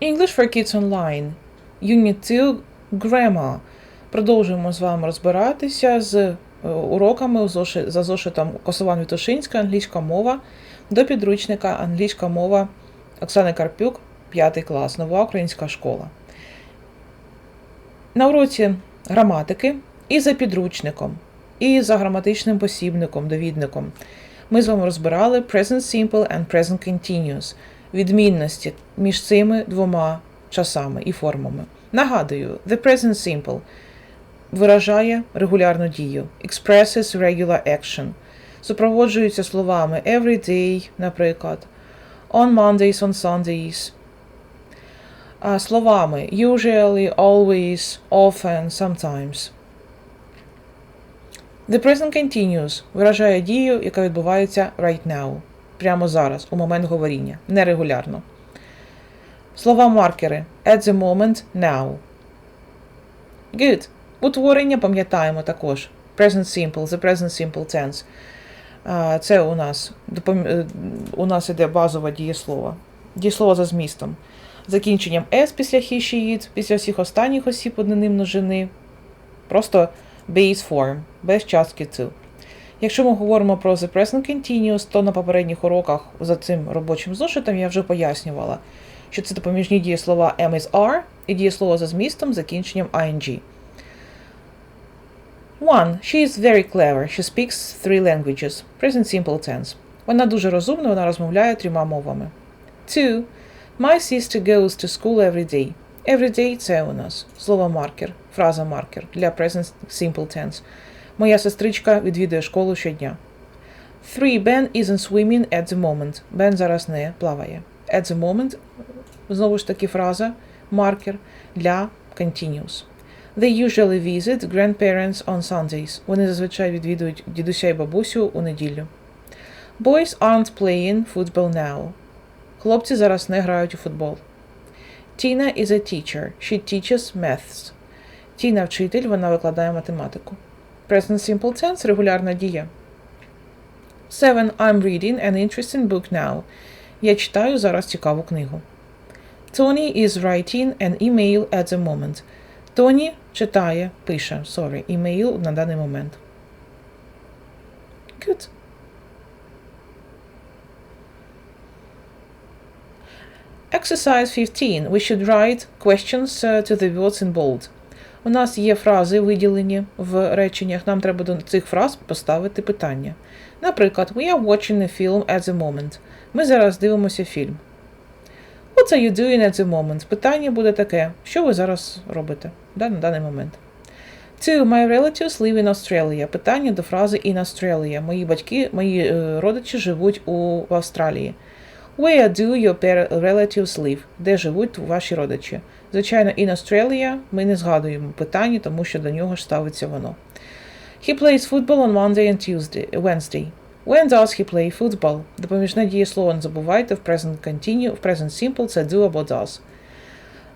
English for Kids Online. Unit 2 Grammar. Продовжуємо з вами розбиратися з е, уроками за зошитом Косован Вітушинська, англійська мова до підручника англійська мова Оксани Карпюк, 5 клас, нова українська школа. На уроці граматики і за підручником, і за граматичним посібником, довідником ми з вами розбирали Present Simple and Present Continuous відмінності між цими двома часами і формами. Нагадую, the present simple виражає регулярну дію, expresses regular action, супроводжується словами every day, наприклад, on Mondays, on Sundays, а словами usually, always, often, sometimes. The present continuous виражає дію, яка відбувається right now, прямо зараз, у момент говоріння, нерегулярно. Слова маркери at the moment, now. Good. Утворення пам'ятаємо також. Present simple, the present simple tense. Це у нас е, у нас іде базове дієслово. Дієслово за змістом. Закінченням S після he, після всіх останніх осіб однини множини. Просто base form, без частки to. Якщо ми говоримо про the present continuous, то на попередніх уроках за цим робочим зошитом я вже пояснювала, що це допоміжні дієслова am is are і дієслово за змістом закінченням ing. One. She is very clever. She speaks three languages. Present simple tense. Вона дуже розумна, вона розмовляє трьома мовами. Two. My sister goes to school every day. Every day – це у нас слово маркер, фраза маркер для present simple tense. Моя сестричка відвідує школу щодня. Three. Ben isn't swimming at the moment. Бен зараз не плаває. At the moment – знову ж таки фраза маркер для continuous. They usually visit grandparents on Sundays. Вони зазвичай відвідують дідуся і бабусю у неділю. Boys aren't playing football now. Хлопці зараз не грають у футбол. Tina is a teacher. She teaches maths. Тіна вчитель, вона викладає математику. Present simple tense – регулярна дія. 7. I'm reading an interesting book now. Я читаю зараз цікаву книгу. Tony is writing an email at the moment. Тоні читає, пише, sorry, email на даний момент. Good. Exercise 15. We should write questions uh, to the words in bold. У нас є фрази виділені в реченнях. Нам треба до цих фраз поставити питання. Наприклад, we are watching a film at the moment. Ми зараз дивимося фільм. What are you doing at the moment? Питання буде таке: що ви зараз робите да, на даний момент? Two. My relatives live in Australia. Питання до фрази in Australia. Мої батьки, мої е, родичі живуть у Австралії. Where do your relatives live? Де живуть ваші родичі? Звичайно, in Australia ми не згадуємо питання, тому що до нього ж ставиться воно. He plays football on Monday and Tuesday, Wednesday. When does he play football? Допоміжне дієслово не забувайте в present continue, в present simple це do або does.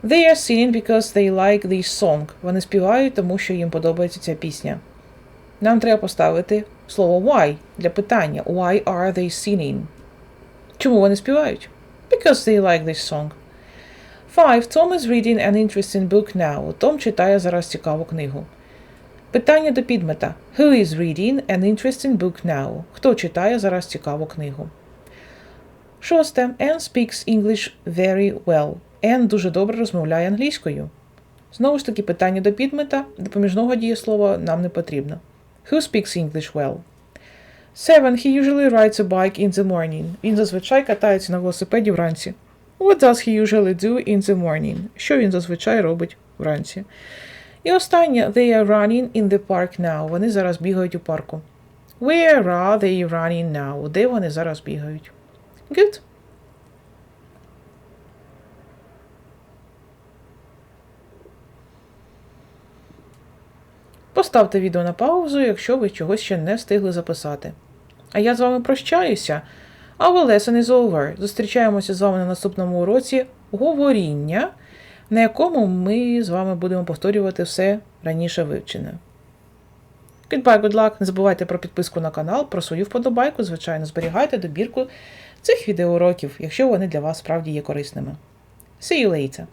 They are singing because they like this song. Вони співають, тому що їм подобається ця пісня. Нам треба поставити слово why для питання. Why are they singing? Чому вони співають? Because they like this song. 5. Tom is reading an interesting book now. Том читає зараз цікаву книгу. Питання до підмета. Who is reading an interesting book now? Хто читає зараз цікаву книгу? Шосте. Anne speaks English very well. Anne дуже добре розмовляє англійською. Знову ж таки, питання до підмета, допоміжного дієслова нам не потрібно. Who speaks English well? 7. He usually rides a bike in the morning. Він зазвичай катається на велосипеді вранці. What does he usually do in the morning? Що він зазвичай робить вранці? І останнє. They are running in the park now. Вони зараз бігають у парку. Where are they running now? Де вони зараз бігають? Good. Поставте відео на паузу, якщо ви чогось ще не встигли записати. А я з вами прощаюся. Our lesson is over. Зустрічаємося з вами на наступному уроці говоріння, на якому ми з вами будемо повторювати все раніше вивчене. Goodbye, good luck. Не забувайте про підписку на канал, про свою вподобайку, звичайно, зберігайте добірку цих відеоуроків, якщо вони для вас справді є корисними. See you later.